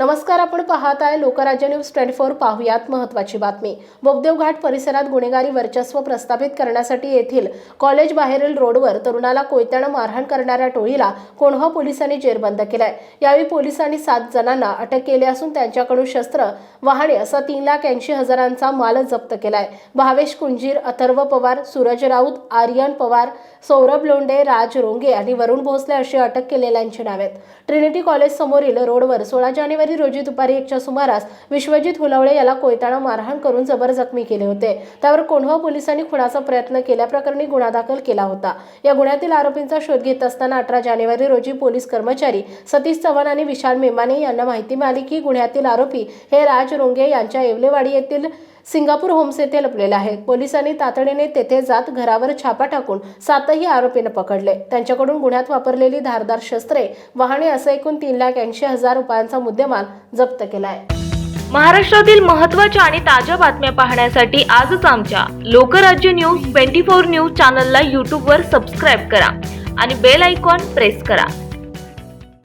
नमस्कार आपण पाहत आहे लोकराज्य न्यूज ट्वेंटी फोर पाहुयात महत्वाची बातमी. बोगदेव घाट परिसरात गुन्हेगारी वर्चस्व प्रस्थापित करण्यासाठी येथील कॉलेज बाहेरील रोडवर तरुणाला कोयत्यानं मारहाण करणाऱ्या टोळीला कोंढवा पोलिसांनी जेरबंद केलाय. यावेळी पोलिसांनी सात जणांना अटक केली असून त्यांच्याकडून शस्त्र वाहने असा तीन लाख ऐंशी हजारांचा माल जप्त केलाय. भावेश कुंजीर अथर्व पवार सूरज राऊत आर्यन पवार सौरभ लोंडे राज रोंगे आणि वरुण भोसले अशी अटक केलेल्यांची नावे आहेत. ट्रिनिटी कॉलेज समोरील रोडवर सोळा जानेवारी रोजी दुपारी एकच्या सुमारास विश्वजित हुलावळे याला कोयताना मारहाण करून जबर जखमी केले होते. त्यावर कोंढवा पोलिसांनी खुनाचा प्रयत्न केल्याप्रकरणी गुन्हा दाखल केला होता. या गुन्ह्यातील आरोपींचा शोध घेत असताना अठरा जानेवारी रोजी पोलीस कर्मचारी सतीश चव्हाण आणि विशाल मेमाने यांना माहिती मिळाली की गुन्ह्यातील आरोपी हे राज रोंगे यांच्या येवलेवाडी येथील सिंगापूर होम्स येथे लपलेले आहेत. पोलिसांनी तातडीने तेथे जात घरावर छापा टाकून सातही आरोपींना पकडले. त्यांच्याकडून गुन्ह्यात वापरलेली धारदार शस्त्रे वाहने असं एकूण तीन लाख ऐंशी हजार रुपयांचा मुद्देमाल जप्त केला आहे महाराष्ट्रातील महत्त्वाच्या आणि ताज्या बातम्या पाहण्यासाठी आजच आमच्या Lokrajya news twenty four news चॅनलला यूट्यूबवर सबस्क्राईब करा आणि बेल आयकॉन प्रेस करा.